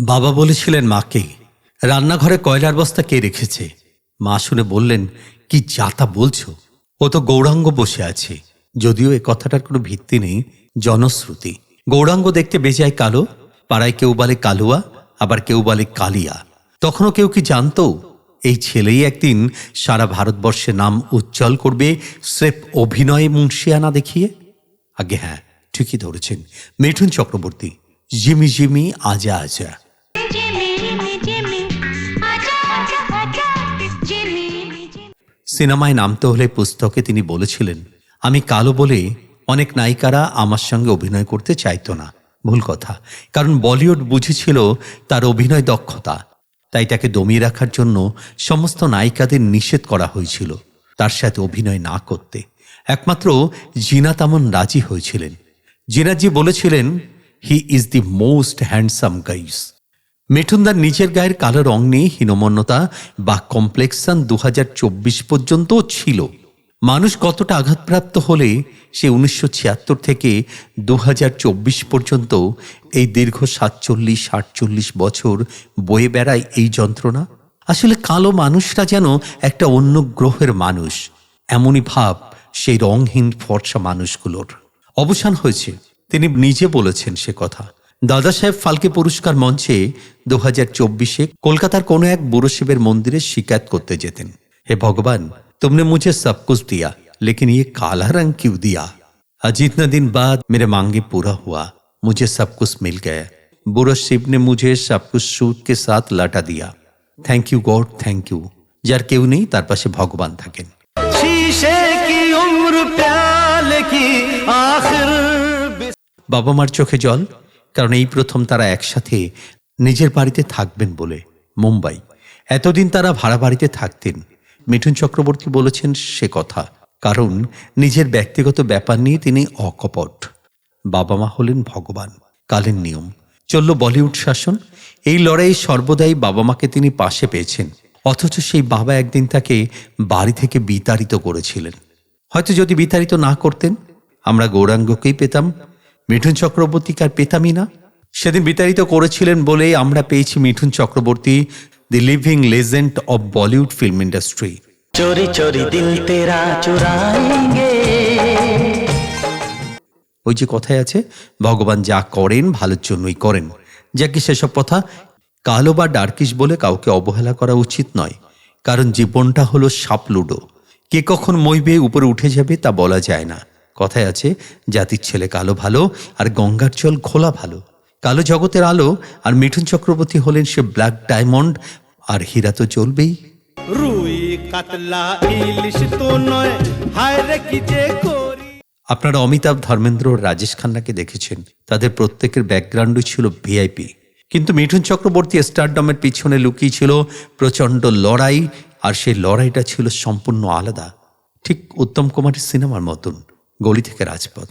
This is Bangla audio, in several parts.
বাবা বলেছিলেন মাকে, রান্নাঘরে কয়লার বস্তা কে রেখেছে? মা শুনে বললেন, কি যাতা বলছো? ও তো গৌরাঙ্গ বসে আছে। যদিও এ কথাটার কোনো ভিত্তি নেই, জনশ্রুতি। গৌরাঙ্গ দেখতে বেজায় কালো, পাড়ায় কেউ বলে কালুয়া, আবার কেউ বলে কালিয়া। তখনও কেউ কি জানতো? এই ছেলেই একদিন সারা ভারতবর্ষে নাম উজ্জ্বল করবে, স্রেফ অভিনয়ে মুন্সিয়ানা দেখিয়ে। আগে হ্যাঁ ঠিকই ধরেছেন। মিঠুন চক্রবর্তী জিমি জিমি আজা আজা। সিনেমায় নামতে হলে পুস্তকে তিনি বলেছিলেন আমি কালো বলে অনেক নায়িকারা আমার সঙ্গে অভিনয় করতে চাইতো না। ভুল কথা কারণ বলিউড বুঝেছিল তার অভিনয় দক্ষতা। তাই তাকে দমিয়ে রাখার জন্য সমস্ত নায়িকাদের নিষেধ করা হয়েছিল। তার সাথে অভিনয় না করতে। একমাত্র জিনা তামন রাজি হয়েছিলেন। জিনাজি বলেছিলেন he is the most handsome guys মিঠুনদার নিজের গায়ের কালো রং নিয়ে হীনমন্যতা বা কমপ্লেক্সান দু পর্যন্ত ছিল। মানুষ কতটা আঘাতপ্রাপ্ত হলে সে উনিশশো ছিয়াত্তর থেকে দু হাজার চব্বিশ পর্যন্ত এই দীর্ঘ সাতচল্লিশ আটচল্লিশ বছর বয়ে বেড়ায় এই যন্ত্রণা? আসলে কালো মানুষরা যেন একটা অন্য গ্রহের মানুষ এমনই ভাব সেই রংহীন ফর্সা মানুষগুলোর অবসান হয়েছে তিনি নিজে বলেছেন সে কথা দাদা সাহেব ফালকে পুরস্কার মঞ্চে দু হাজার চব্বিশে কলকাতার কোনো এক বুড়ো শিবের মন্দিরে শিকায়ত করতে যেতেন হে ভগবান तुमने मुझे सब कुछ दिया लेकिन ये काला रंग क्यों दिया आज इतना दिन बाद मेरे मांगे पूरा हुआ मुझे सब कुछ मिल गया बुरा शिव ने मुझे सब कुछ सूद के साथ लटा दिया Thank you God thank you যার কেউ নেই তার পাশে ভগবান থাকেন। বাবা মার চোখে জল কারণ এই প্রথম তারা একসাথে নিজের বাড়িতে থাকবেন বলে। মুম্বাই। এতদিন তারা ভাড়া বাড়িতে থাকতেন। মিঠুন চক্রবর্তী বলেছেন সে কথা কারণ নিজের ব্যক্তিগত ব্যাপার নিয়ে তিনি অকপট। বাবা মা হলেন ভগবান কালের নিয়ম। চলল বলিউড শাসন। এই লড়াইয়ে সর্বদাই বাবা মাকে তিনি পাশে পেয়েছেন। অথচ সেই বাবা একদিন তাকে বাড়ি থেকে বিতাড়িত করেছিলেন। হয়তো যদি বিতাড়িত না করতেন, আমরা গৌরাঙ্গকেই পেতাম। মিঠুন চক্রবর্তীকে আর পেতামই না? সেদিন বিতাড়িত করেছিলেন বলেই আমরা পেয়েছি Mithun Chakraborty the living legend of Bollywood film industry. চোরি চোরি দিল তেরা চুরায়েঙ্গে ওই যে কথায় আছে, ভগবান যা করেন ভালোর জন্যই করেন। যাকে সেসব কথা? কালো বা ডার্কিশ বলে কাউকে অবহেলা করা উচিত নয়। কারণ জীবনটা হলো সাপলুডো। কে কখন মই বেয়ে উপরে উঠে যাবে তা বলা যায় না। কথায় আছে, জাতির ছেলে কালো ভালো আর গঙ্গার জল খোলা ভালো। কালো জগতের আলো আর মিঠুন চক্রবর্তী হলেন সে ব্ল্যাক ডায়মন্ড, আর হীরা তো চলবেই রুই, কাতলা, ইলিশ তো নয়। হায় রে, কি যে আপনারা অমিতাভ ধর্মেন্দ্র রাজেশ খান্নাকে দেখেছেন। তাদের প্রত্যেকের ব্যাকগ্রাউন্ডই ছিল ভিআইপি। কিন্তু মিঠুন চক্রবর্তী স্টারডমের পিছনে লুকিয়ে ছিল প্রচণ্ড লড়াই, আর সেই লড়াইটা ছিল সম্পূর্ণ আলাদা। ঠিক উত্তম কুমারের সিনেমার মতন, গলি থেকে রাজপথ।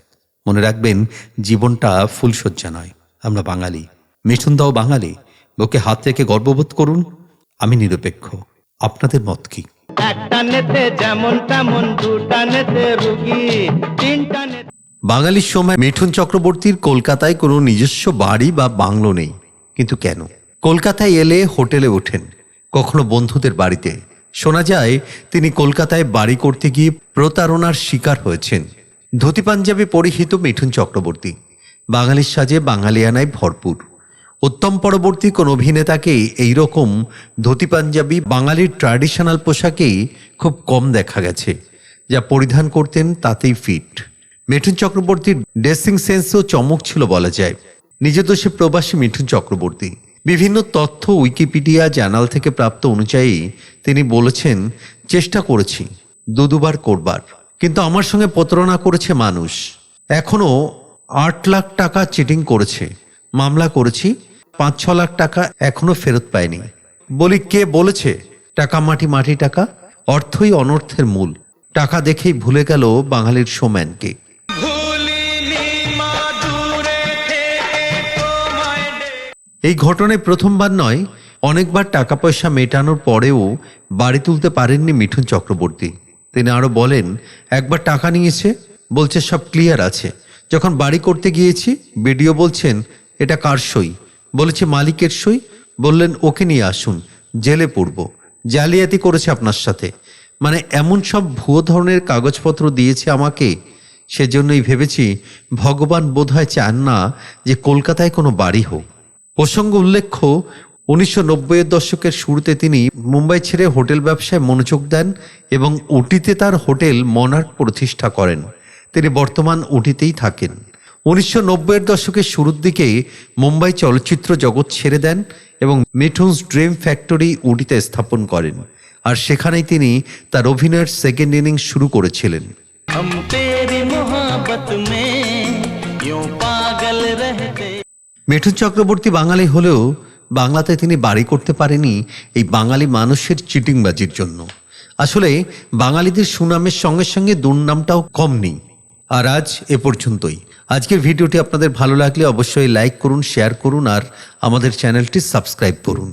মনে রাখবেন, জীবনটা ফুলশয্যা নয়। আমরা বাঙালি। মিঠুন দাও বাঙালি। বুকে হাত রেখে গর্ববোধ করুন। আমি নিরপেক্ষ। আপনাদের মত কি? একটা নেতে যেমন তেমন দুটা নেতে রুগী, তিনটা নেতে বাঙালির সময় মিঠুন চক্রবর্তীর কলকাতায় কোনো নিজস্ব বাড়ি বা বাংলো নেই। কিন্তু কেন? কলকাতায় এলে হোটেলে ওঠেন, কখনো বন্ধুদের বাড়িতে। শোনা যায়, তিনি কলকাতায় বাড়ি করতে গিয়ে প্রতারণার শিকার হয়েছেন। ধুতি পাঞ্জাবি পরিহিত মিঠুন চক্রবর্তী। বাঙালির সাজে বাঙালিয়ানায় ভরপুর। উত্তম পরবর্তী কোন অভিনেতাকে এইরকম ধুতি পাঞ্জাবি বাঙালির ট্র্যাডিশনাল পোশাকেই খুব কম দেখা গেছে, যা পরিধান করতেন তাতেই ফিট মিঠুন চক্রবর্তীর ড্রেসিং সেন্সও চমক ছিল বলা যায়। নিজে তো সে প্রবাসী মিঠুন চক্রবর্তী। বিভিন্ন তথ্য উইকিপিডিয়া জার্নাল থেকে প্রাপ্ত অনুযায়ী তিনি বলেছেন, চেষ্টা করেছি দু দুবার করবার। কিন্তু আমার সঙ্গে প্রতারণা করেছে মানুষ। এখনও আট লাখ টাকা চিটিং করেছে। মামলা করেছি পাঁচ ছ লাখ টাকা এখনও ফেরত পায়নি। বলি, কে বলেছে? টাকা মাটি মাটি টাকা? অর্থই অনর্থের মূল। টাকা দেখেই ভুলে গেল বাঙালির ডেকে। এই ঘটনায় প্রথমবার নয়, অনেকবার টাকা পয়সা মেটানোর পরেও বাড়ি তুলতে পারেননি মিঠুন চক্রবর্তী। তিনি আরও বলেন, একবার টাকা নিয়েছে, বলছে সব ক্লিয়ার আছে। যখন বাড়ি করতে গিয়েছি, বিডিও বলছেন, এটা কার সই? বলেছে, মালিকের সই? বললেন, ওকে নিয়ে আসুন, জেলে পড়ব, জালিয়াতি করেছে আপনার সাথে। মানে এমন সব ভুয়ো ধরনের কাগজপত্র দিয়েছে আমাকে, সেজন্যই ভেবেছি ভগবান বোধহয় চান না যে কলকাতায় কোনো বাড়ি হোক। প্রসঙ্গ উল্লেখ্য, উনিশশো নব্বইয়ের দশকের শুরুতে তিনি মুম্বাই ছেড়ে হোটেল ব্যবসায় মনোযোগ দেন এবং উটিতে তার হোটেল মনার্ক প্রতিষ্ঠা করেন। তিনি বর্তমান উটিতেই থাকেন। উনিশশো নব্বইয়ের দশকের শুরুর দিকেই মুম্বাই চলচ্চিত্র জগৎ ছেড়ে দেন এবং মিঠুন্স ড্রিম ফ্যাক্টরি উডিতে স্থাপন করেন। আর সেখানেই তিনি তার অভিনয়ের সেকেন্ড ইনিং শুরু করেছিলেন। মিঠুন চক্রবর্তী বাঙালি হলেও বাংলাতে তিনি বাড়ি করতে পারেনি এই বাঙালি মানুষের চিটিংবাজির জন্য। আসলে বাঙালিদের সুনামের সঙ্গে সঙ্গে দুর্নামটাও কম নেই। আর আজ এ পর্যন্তই। আজকের ভিডিওটি আপনাদের ভালো লাগলে অবশ্যই লাইক করুন শেয়ার করুন, আর আমাদের চ্যানেলটি সাবস্ক্রাইব করুন।